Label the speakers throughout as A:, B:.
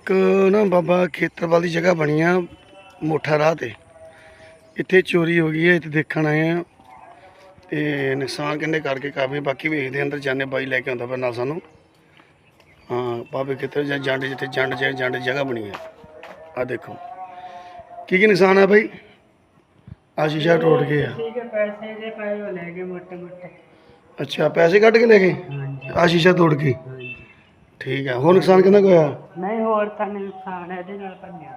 A: ਇੱਕ ਨਾ ਬਾਬਾ ਖੇਤਰਵਾਲ ਦੀ ਜਗ੍ਹਾ ਬਣੀ ਆ ਮੋਠਾ ਰਾਹ ਤੇ। ਇੱਥੇ ਚੋਰੀ ਹੋ ਗਈ ਹੈ ਇੱਥੇ ਦੇਖਣ ਆਏ ਆ। ਤੇ ਨੁਕਸਾਨ ਕਹਿੰਦੇ ਕਰਕੇ ਕਾਫੀ ਬਾਕੀ ਵੇਖਦੇ ਅੰਦਰ ਜਾਣੇ ਬਾਈ ਲੈ ਕੇ ਆਉਂਦਾ ਪਰ ਨਾਲ ਸਾਨੂੰ। ਹਾਂ ਬਾਬੇ ਖੇਤਰ ਜਾਂ ਜੰਡ ਜਿੱਥੇ ਜੰਡ ਜੇ ਜੰਡ ਦੀ ਜਗ੍ਹਾ ਬਣੀ ਹੈ ਆ ਦੇਖੋ। ਕੀ ਕੀ ਨੁਕਸਾਨ ਹੈ ਬਾਈ? ਆ ਸ਼ੀਸ਼ਾ ਟੁੱਟ ਗਿਆ।
B: ਠੀਕ ਹੈ ਪੈਸੇ ਜੇ ਪਾਏ ਉਹ ਲੈ ਗਏ ਮੋਟੇ ਮੋਟੇ।
A: ਅੱਛਾ ਪੈਸੇ ਕੱਢ ਕੇ ਲੈ ਗਏ?
B: ਹਾਂਜੀ।
A: ਆ ਸ਼ੀਸ਼ਾ ਤੋੜ ਕੇ। ਠੀਕ ਹੈ ਹੋਰ ਨੁਕਸਾਨ ਕਿੰਨਾ ਕੁ ਹੋਇਆ?
B: ਨਹੀਂ ਹੋਰ ਤਾਂ ਨਹੀਂ ਨੁਕਸਾਨ ਇਹਦੇ ਨਾਲ ਭੰਨਿਆ।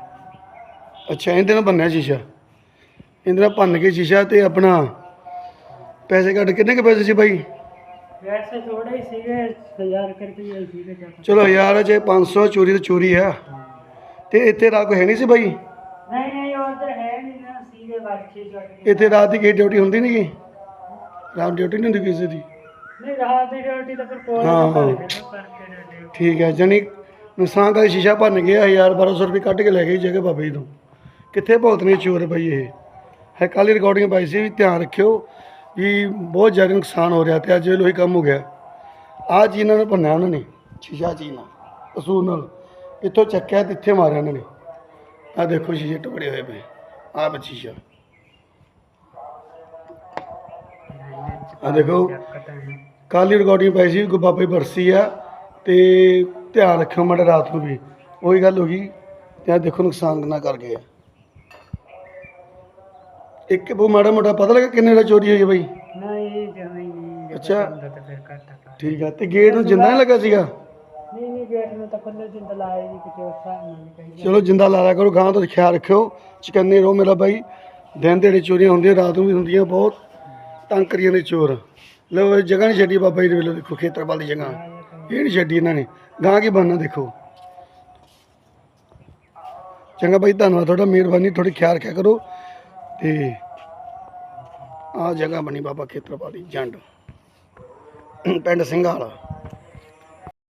A: ਅੱਛਾ ਇਹਦੇ ਨਾਲ ਬੰਨਿਆ ਸ਼ੀਸ਼ਾ? ਇਹਦੇ ਨਾਲ ਭੰਨ ਕੇ ਸ਼ੀਸ਼ਾ ਤੇ ਆਪਣਾ ਪੈਸੇ ਕੱਢ ਕਿੰਨੇ ਕੁ ਪੈਸੇ ਸੀ ਬਾਈ?
B: ਵੈਸੇ ਥੋੜੇ ਹੀ ਸੀਗੇ 1000 ਰੁਪਏ ਹੀ ਸੀਗੇ ਜਾਂ
A: ਚਲੋ ਯਾਰ ਜੇ 500 ਚੋਰੀ ਤਾਂ ਚੋਰੀ ਆ। ਤੇ ਇੱਥੇ ਰਾਤ ਕੋ ਹੈ ਨਹੀਂ ਸੀ ਬਾਈ?
B: ਨਹੀਂ ਨਹੀਂ ਉਧਰ ਹੈ ਨਹੀਂ ਨਾ ਸੀਗੇ ਜੁੜ ਕੇ।
A: ਇੱਥੇ ਰਾਤ ਦੀ ਕੀ ਡਿਊਟੀ ਹੁੰਦੀ ਨਹੀਂ ਗੀ? ਰਾਤ ਡਿਊਟੀ ਨਹੀਂ ਹੁੰਦੀ ਕਿਸੇ ਦੀ?
B: ਨਹੀਂ ਰਾਤ ਦੀ ਡਿਊਟੀ ਤਾਂ ਫਿਰ ਕੋਈ
A: ਹਾਂ,
B: ਨਾ
A: ਹਾਂ।
B: ਕਰਕੇ ਕਰਕੇ ਡਿਊਟੀ।
A: ਠੀਕ ਹੈ ਜਾਨੀ ਨੁਕਸਾਨ ਕਰਕੇ ਸ਼ੀਸ਼ਾ ਭੰਨ ਗਿਆ 1000 1200 ਰੁਪਏ ਕੱਢ ਕੇ ਲੈ ਗਏ ਜਗ੍ਹਾ ਬਾਬੇ ਜੀ ਤੋਂ। ਕਿੱਥੇ ਭੁਗਤਣੇ ਚੋਰ ਬਾਈ ਇਹ? ਹੈ ਕੱਲ੍ਹ ਰਿਕਾਰਡਿੰਗ ਪਾਈ ਸੀ ਵੀ ਧਿਆਨ ਰੱਖਿਓ ਵੀ ਬਹੁਤ ਜ਼ਿਆਦਾ ਨੁਕਸਾਨ ਹੋ ਰਿਹਾ ਤੇ ਅੱਜ ਇਹ ਲੋਹੀ ਕੰਮ ਹੋ ਗਿਆ। ਆਹ ਚੀਜ਼ ਇਹਨਾਂ ਨੇ ਭੰਨਿਆ ਉਹਨਾਂ ਨੇ ਸ਼ੀਸ਼ਾ ਚੀਜ਼ ਨਾਲ ਕਸੂਰ ਨਾਲ। ਇੱਥੋਂ ਚੱਕਿਆ ਤੇ ਇੱਥੇ ਮਾਰਿਆ ਇਹਨਾਂ ਨੇ। ਆਹ ਦੇਖੋ ਸ਼ੀਸ਼ੇ ਟੁਕੜੇ ਹੋਏ ਪਏ ਆਹ ਬੱਚੀ ਸ਼ੀਸ਼ਾ। ਆਹ ਦੇਖੋ
B: ਪਤਾ
A: ਹੀ ਰਿਕਾਰਡਿੰਗ ਪਾਈ ਸੀ ਬਾਬੇ ਬਰਸੀ ਆ, ਤੇ ਧਿਆਨ ਰੱਖਿਓ ਮਾੜਾ ਰਾਤ ਨੂੰ ਵੀ। ਉਹੀ ਗੱਲ ਹੋ ਗਈ, ਤੇ ਆਹ ਦੇਖੋ ਨੁਕਸਾਨ ਕਿੰਨਾ ਕਰ ਗਏ ਆ। ਇੱਕ ਉਹ ਮਾੜਾ ਮੋਟਾ ਪਤਾ ਲੱਗਾ ਕਿੰਨੇ ਦਾ ਚੋਰੀ ਹੋਈ ਹੈ ਬਾਈ?
B: ਨਹੀਂ ਜਮੀ ਨਹੀਂ
A: ਅੱਛਾ। ਠੀਕ ਆ, ਤੇ ਗੇਟ ਨੂੰ ਜਿੰਦਾ ਲੱਗਾ ਸੀਗਾ?
B: ਨਹੀਂ ਨਹੀਂ ਗੇਟ ਨੂੰ ਤਾਂ ਖੁੱਲੇ ਜਿੰਦ ਲਾਏ ਜੀ ਕਿਤੇ ਉਸ ਨਾਲ
A: ਚਲੋ ਜਿੰਦਾ ਲਾ ਲਿਆ ਕਰੋ ਗਾਂ ਤੋਂ ਖਿਆਲ ਰੱਖਿਓ, ਚਕੰਨੇ ਰਹੋ ਮੇਰਾ ਬਾਈ। ਦਿਨ ਦਿਹਾੜੇ ਚੋਰੀਆਂ ਹੁੰਦੀਆਂ, ਰਾਤ ਨੂੰ ਵੀ ਹੁੰਦੀਆਂ ਬਹੁਤ। ਤੰਗ ਕਰੀ ਜਾਂਦੇ ਚੋਰ। ਲਓ ਜਗ੍ਹਾ ਨਹੀਂ ਛੱਡੀ ਬਾਬਾ ਜੀ ਦੇ ਵੇਲੇ ਦੇਖੋ ਖੇਤਰਪਾਲ ਦੀ ਜਗ੍ਹਾ। ਇਹ ਨਹੀਂ ਛੱਡੀ ਇਹਨਾਂ ਨੇ। ਗਾਂ ਕੀ ਬਣਨਾ ਦੇਖੋ। ਚੰਗਾ ਬਾਈ, ਧੰਨਵਾਦ ਤੁਹਾਡਾ, ਮਿਹਰਬਾਨੀ ਥੋੜੀ ਖਿਆਲ ਰੱਖਿਆ ਕਰੋ। ਤੇ ਆਹ ਜਗ੍ਹਾ ਬਣੀ ਬਾਬਾ ਖੇਤਰਪਾਲ ਦੀ, ਜੰਡ। ਪਿੰਡ ਸਿੰਘਾਂ